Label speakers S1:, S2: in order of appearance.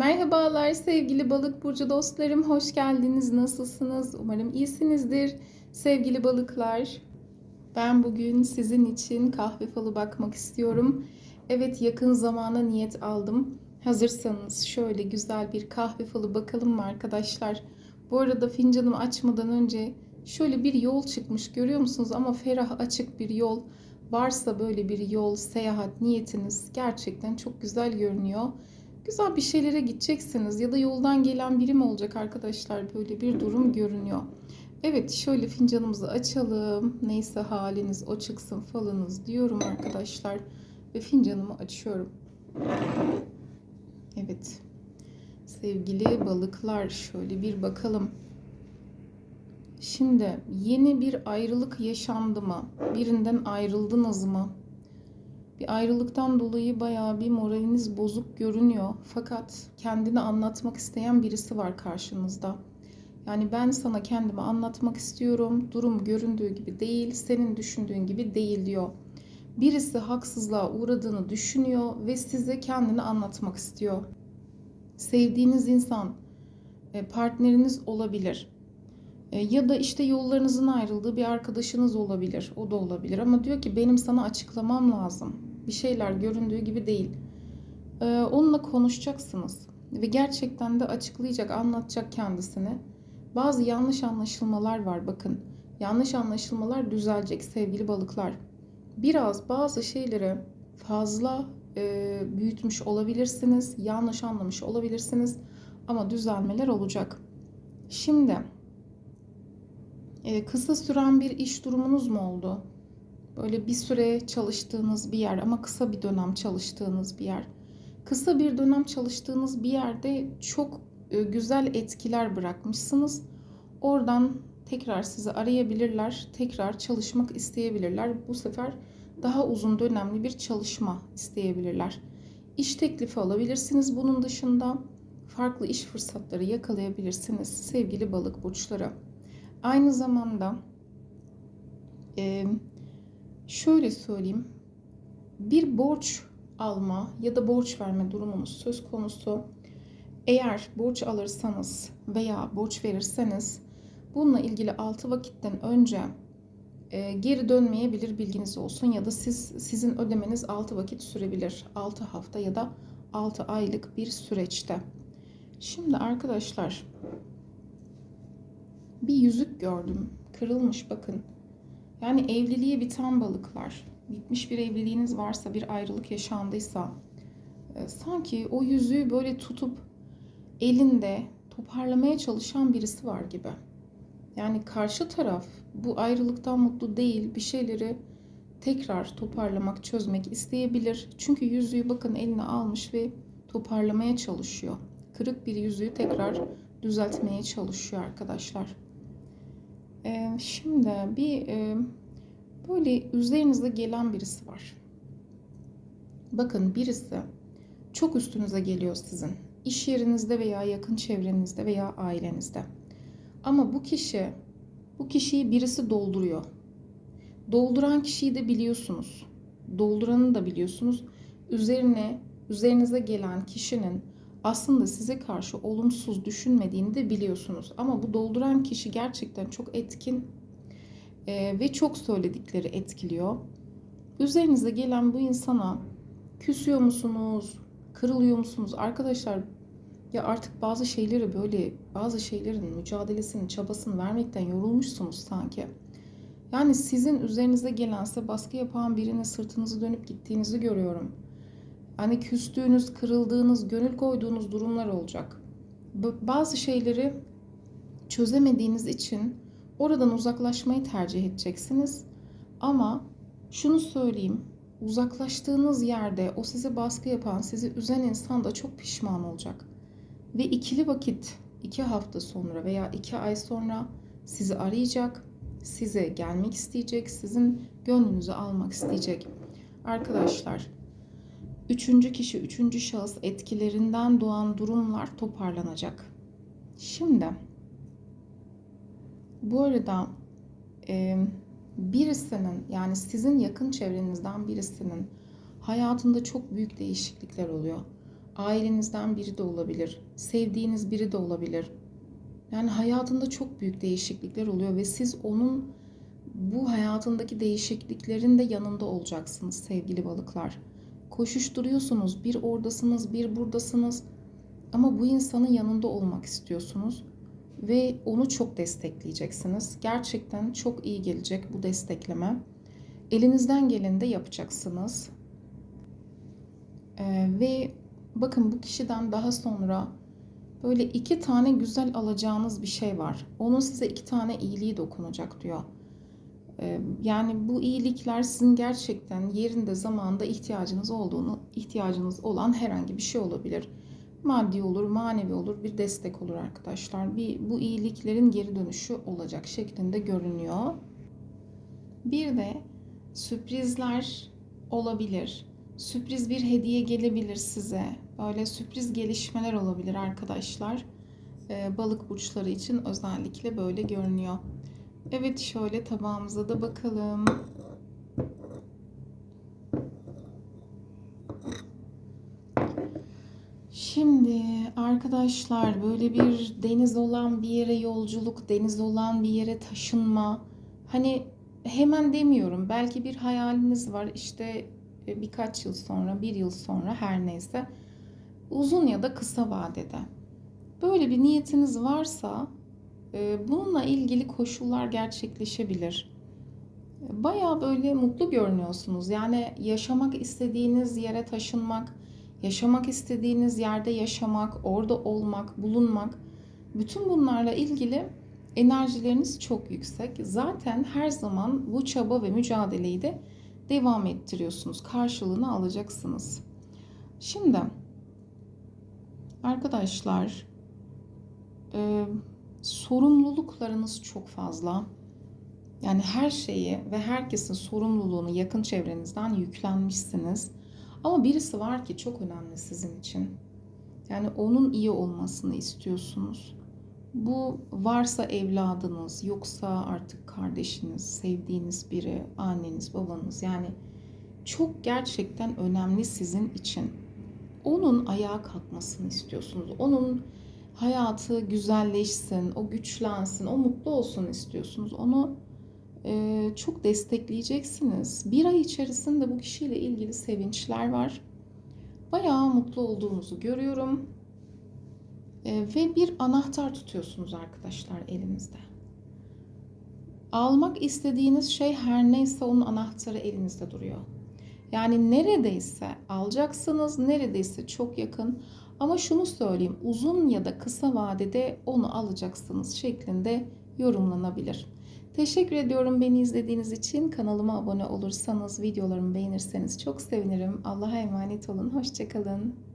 S1: Merhabalar sevgili balık burcu dostlarım. Hoş geldiniz. Nasılsınız? Umarım iyisinizdir. Sevgili balıklar, ben bugün sizin için kahve falı bakmak istiyorum. Evet yakın zamana niyet aldım. Hazırsanız şöyle güzel bir kahve falı bakalım mı arkadaşlar? Bu arada fincanımı açmadan önce şöyle bir yol çıkmış görüyor musunuz? Ama ferah açık bir yol. Varsa böyle bir yol, seyahat niyetiniz gerçekten çok güzel görünüyor. Güzel bir şeylere gideceksiniz ya da yoldan gelen biri mi olacak arkadaşlar? Böyle bir durum görünüyor. Evet şöyle fincanımızı açalım. Neyse haliniz o çıksın falınız diyorum arkadaşlar. Ve fincanımı açıyorum. Evet. Sevgili balıklar şöyle bir bakalım. Şimdi yeni bir ayrılık yaşandı mı? Birinden ayrıldınız mı? Bir ayrılıktan dolayı bayağı bir moraliniz bozuk görünüyor. Fakat kendini anlatmak isteyen birisi var karşınızda. Yani ben sana kendimi anlatmak istiyorum. Durum göründüğü gibi değil, senin düşündüğün gibi değil diyor. Birisi haksızlığa uğradığını düşünüyor ve size kendini anlatmak istiyor. Sevdiğiniz insan, e, partneriniz olabilir. E, ya da işte yollarınızın ayrıldığı bir arkadaşınız olabilir. O da olabilir ama diyor ki benim sana açıklamam lazım. Bir şeyler göründüğü gibi değil. E, onunla konuşacaksınız ve gerçekten de açıklayacak, anlatacak kendisini. Bazı yanlış anlaşılmalar var bakın. Yanlış anlaşılmalar düzelecek sevgili balıklar. Biraz bazı şeyleri fazla e, büyütmüş olabilirsiniz, yanlış anlamış olabilirsiniz ama düzelmeler olacak. Şimdi e, kısa süren bir iş durumunuz mu oldu? Böyle bir süre çalıştığınız bir yer ama kısa bir dönem çalıştığınız bir yer. Kısa bir dönem çalıştığınız bir yerde çok e, güzel etkiler bırakmışsınız. Oradan tekrar sizi arayabilirler, tekrar çalışmak isteyebilirler. Bu sefer daha uzun dönemli bir çalışma isteyebilirler. İş teklifi alabilirsiniz. Bunun dışında farklı iş fırsatları yakalayabilirsiniz sevgili balık burçları. Aynı zamanda e, şöyle söyleyeyim. Bir borç alma ya da borç verme durumunuz söz konusu. Eğer borç alırsanız veya borç verirseniz bununla ilgili 6 vakitten önce e, geri dönmeyebilir bilginiz olsun ya da siz sizin ödemeniz 6 vakit sürebilir. 6 hafta ya da 6 aylık bir süreçte. Şimdi arkadaşlar bir yüzük gördüm. Kırılmış bakın. Yani evliliğe biten balıklar. Bitmiş bir evliliğiniz varsa, bir ayrılık yaşandıysa e, sanki o yüzüğü böyle tutup elinde toparlamaya çalışan birisi var gibi. Yani karşı taraf bu ayrılıktan mutlu değil, bir şeyleri tekrar toparlamak, çözmek isteyebilir. Çünkü yüzüğü bakın eline almış ve toparlamaya çalışıyor. Kırık bir yüzüğü tekrar düzeltmeye çalışıyor arkadaşlar. Şimdi bir e, böyle üzerinizde gelen birisi var. Bakın birisi çok üstünüze geliyor sizin. İş yerinizde veya yakın çevrenizde veya ailenizde. Ama bu kişi bu kişiyi birisi dolduruyor. Dolduran kişiyi de biliyorsunuz. Dolduranı da biliyorsunuz. Üzerine üzerinize gelen kişinin aslında size karşı olumsuz düşünmediğini de biliyorsunuz. Ama bu dolduran kişi gerçekten çok etkin e, ve çok söyledikleri etkiliyor. Üzerinize gelen bu insana küsüyor musunuz? Kırılıyor musunuz? Arkadaşlar ya artık bazı şeyleri böyle bazı şeylerin mücadelesini, çabasını vermekten yorulmuşsunuz sanki. Yani sizin üzerinize gelense baskı yapan birine sırtınızı dönüp gittiğinizi görüyorum hani küstüğünüz, kırıldığınız, gönül koyduğunuz durumlar olacak. Bazı şeyleri çözemediğiniz için oradan uzaklaşmayı tercih edeceksiniz. Ama şunu söyleyeyim, uzaklaştığınız yerde o size baskı yapan, sizi üzen insan da çok pişman olacak. Ve ikili vakit, iki hafta sonra veya iki ay sonra sizi arayacak, size gelmek isteyecek, sizin gönlünüzü almak isteyecek. Arkadaşlar, üçüncü kişi, üçüncü şahıs etkilerinden doğan durumlar toparlanacak. Şimdi bu arada e, birisinin yani sizin yakın çevrenizden birisinin hayatında çok büyük değişiklikler oluyor. Ailenizden biri de olabilir. Sevdiğiniz biri de olabilir. Yani hayatında çok büyük değişiklikler oluyor ve siz onun bu hayatındaki değişikliklerin de yanında olacaksınız sevgili balıklar. Koşuşturuyorsunuz. Bir oradasınız, bir buradasınız. Ama bu insanın yanında olmak istiyorsunuz ve onu çok destekleyeceksiniz. Gerçekten çok iyi gelecek bu destekleme. Elinizden geleni de yapacaksınız. Ee, ve bakın bu kişiden daha sonra böyle iki tane güzel alacağınız bir şey var. Onun size iki tane iyiliği dokunacak diyor. Yani bu iyilikler sizin gerçekten yerinde zamanda ihtiyacınız olduğunu, ihtiyacınız olan herhangi bir şey olabilir. Maddi olur, manevi olur, bir destek olur arkadaşlar. Bir, bu iyiliklerin geri dönüşü olacak şeklinde görünüyor. Bir de sürprizler olabilir. Sürpriz bir hediye gelebilir size. Böyle sürpriz gelişmeler olabilir arkadaşlar. Ee, balık burçları için özellikle böyle görünüyor. Evet şöyle tabağımıza da bakalım. Şimdi arkadaşlar böyle bir deniz olan bir yere yolculuk, deniz olan bir yere taşınma. Hani hemen demiyorum. Belki bir hayaliniz var. İşte e, birkaç yıl sonra, bir yıl sonra her neyse. Uzun ya da kısa vadede. Böyle bir niyetiniz varsa bununla ilgili koşullar gerçekleşebilir. Baya böyle mutlu görünüyorsunuz. Yani yaşamak istediğiniz yere taşınmak, yaşamak istediğiniz yerde yaşamak, orada olmak, bulunmak. Bütün bunlarla ilgili enerjileriniz çok yüksek. Zaten her zaman bu çaba ve mücadeleyi de devam ettiriyorsunuz. Karşılığını alacaksınız. Şimdi arkadaşlar e, sorumluluklarınız çok fazla. Yani her şeyi ve herkesin sorumluluğunu yakın çevrenizden yüklenmişsiniz. Ama birisi var ki çok önemli sizin için. Yani onun iyi olmasını istiyorsunuz. Bu varsa evladınız, yoksa artık kardeşiniz, sevdiğiniz biri, anneniz, babanız yani çok gerçekten önemli sizin için. Onun ayağa kalkmasını istiyorsunuz. Onun hayatı güzelleşsin, o güçlensin, o mutlu olsun istiyorsunuz. Onu e, çok destekleyeceksiniz. Bir ay içerisinde bu kişiyle ilgili sevinçler var. Bayağı mutlu olduğunuzu görüyorum. E, ve bir anahtar tutuyorsunuz arkadaşlar elinizde. Almak istediğiniz şey her neyse onun anahtarı elinizde duruyor. Yani neredeyse alacaksınız, neredeyse çok yakın. Ama şunu söyleyeyim, uzun ya da kısa vadede onu alacaksınız şeklinde yorumlanabilir. Teşekkür ediyorum beni izlediğiniz için. Kanalıma abone olursanız, videolarımı beğenirseniz çok sevinirim. Allah'a emanet olun. Hoşçakalın.